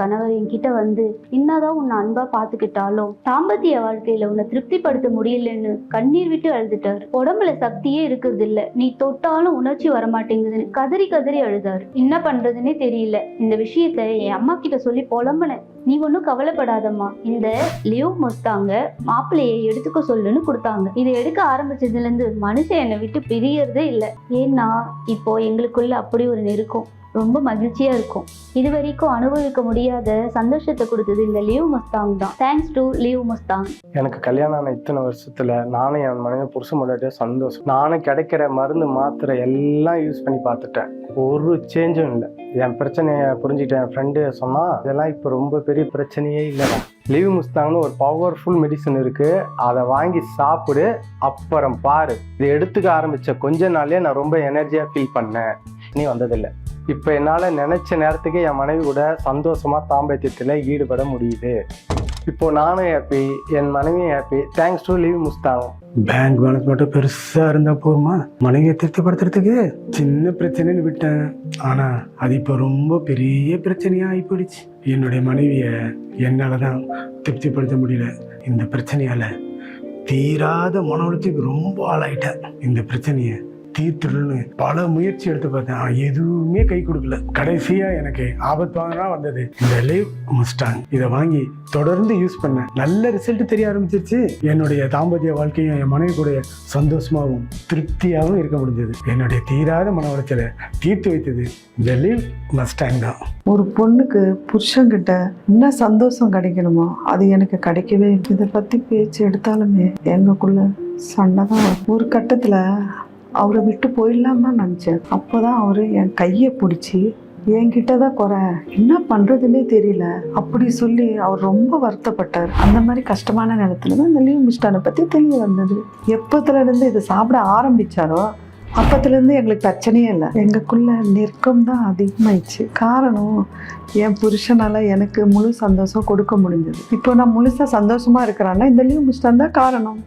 கணவர் என்கிட்ட வந்து என்னதான் உன்னை அன்பா பாத்துக்கிட்டாலும் தாம்பத்திய வாழ்க்கையில உன்னை திருப்திப்படுத்த முடியலன்னு கண்ணீர் விட்டு அழுதுட்டாரு. உடம்புல சக்தியே இருக்கிறது இல்ல நீ தொட்டாலும் உணர்ச்சி வரமாட்டேங்குதுன்னு கதறி கதறி அழுதாரு. என்ன பண்றதுன்னே தெரியல. இந்த விஷயத்த என் அம்மா கிட்ட சொல்லி புலம்புனேன். நீ ஒன்றும் கவலைப்படாதம்மா. இந்த லியோ மொத்தாங்க மாப்பிள்ளையை எடுத்துக்க சொல்லுன்னு கொடுத்தாங்க. இதை எடுக்க ஆரம்பிச்சதுல இருந்து மனுஷன் என்னை விட்டு பிரியறதே இல்லை. ஏன்னா இப்போ எங்களுக்குள்ள அப்படி ஒரு நெருக்கம் ரொம்ப மகிழ்ச்சியா இருக்கும். இது வரைக்கும் அனுபவிக்க முடியாத சந்தோஷத்தை கொடுத்தது இந்த லீவ் மஸ்தாங் தான். தேங்க்ஸ் டு லீவ் மஸ்தாங் எனக்கு கல்யாணம் ஆன இத்தனை வருஷத்துல நானும் என் மனைவி புருஷ முன்னாடியே சந்தோஷம். நானும் கிடைக்கிற மருந்து மாத்திரை எல்லாம் யூஸ் பண்ணி பார்த்துட்டேன். ஒரு சேஞ்சும் இல்லை. என் பிரச்சனையை புரிஞ்சுக்கிட்டேன். என் ஃப்ரெண்டு சொன்னால் இதெல்லாம் இப்போ ரொம்ப பெரிய பிரச்சனையே இல்லைடா லீவ் முஸ்தாங்னு ஒரு பவர்ஃபுல் மெடிசன் இருக்கு. அதை வாங்கி சாப்பிடு. அப்புறம் பாரு. இதை எடுத்துக்க ஆரம்பிச்ச கொஞ்ச நாள்லயே நான் ரொம்ப எனர்ஜியா ஃபீல் பண்ணேன். நீ வந்ததில்லை. இப்போ என்னால் நினச்ச நேரத்துக்கு என் மனைவி கூட சந்தோஷமாக தாம்பத்தியத்தில் ஈடுபட முடியுது. இப்போ நானும் ஹாப்பி என் மனைவியும் ஹாப்பி தேங்க்ஸ் டு லீவ் முஸ்தாவும் பேங்க் பேலன்ஸ் மட்டும் பெருசாக இருந்தால் போதுமா? மனைவியை திருப்திப்படுத்துறதுக்கு சின்ன பிரச்சனைன்னு விட்டேன். ஆனால் அது இப்போ ரொம்ப பெரிய பிரச்சனையாக ஆகி போயிடுச்சு என்னுடைய மனைவியை என்னால் தான் திருப்திப்படுத்த முடியல. இந்த பிரச்சனையால் தீராத மன உளைச்சலுக்கு ரொம்ப ஆளாயிட்டேன். இந்த பிரச்சனையை தீர்த்துடணும்னு பல முயற்சி எடுத்து பார்த்தேன். எதுவுமே கை கொடுக்கல. கடைசியா எனக்கு ஆபத்தானா வந்தது. இந்த லேவ் முஸ்டாங் இதை வாங்கி தொடர்ந்து யூஸ் பண்ணேன். நல்ல ரிசல்ட் தெரிய ஆரம்பிச்சிருச்சு. என்னுடைய தாம்பத்திய வாழ்க்கையும் என் மனைவி கூட சந்தோஷமாகவும் திருப்தியாகவும் இருக்க முடிஞ்சது. என்னுடைய தீராத மன உளைச்சலை தீர்த்து வைத்தது இந்த லிவ் மஸ்டாங் தான். ஒரு பொண்ணுக்கு புருஷன்கிட்ட என்ன சந்தோஷம் கிடைக்கணுமோ அது எனக்கு கிடைக்கவே இதை பத்தி பேச்சு எடுத்தாலுமே எங்களுக்குள்ள சண்டை தான் ஒரு கட்டத்தில் அவரை விட்டு போயிடலாம் தான் நினச்சேன். அப்போதான் அவர் என் கையை பிடிச்சி என்கிட்ட தான் குறை என்ன பண்ணுறதுன்னே தெரியல. அப்படி சொல்லி அவர் ரொம்ப வருத்தப்பட்டார். அந்த மாதிரி கஷ்டமான நேரத்துல தான் இந்த லீவ் மிஸ்டானை பற்றி தெரிய வந்தது. எப்பத்துலேருந்து இதை சாப்பிட ஆரம்பிச்சாரோ அப்பத்துலேருந்து எங்களுக்கு பிரச்சனையே இல்லை. எங்களுக்குள்ள நெருக்கம் தான் அதிகமாயிடுச்சு. காரணம் என் புருஷனால் எனக்கு முழு சந்தோஷம் கொடுக்க முடிஞ்சது. இப்போ நான் முழுசாக சந்தோஷமாக இருக்கிறேன்னா இந்த லீவ் மிஸ்டான் தான் காரணம்.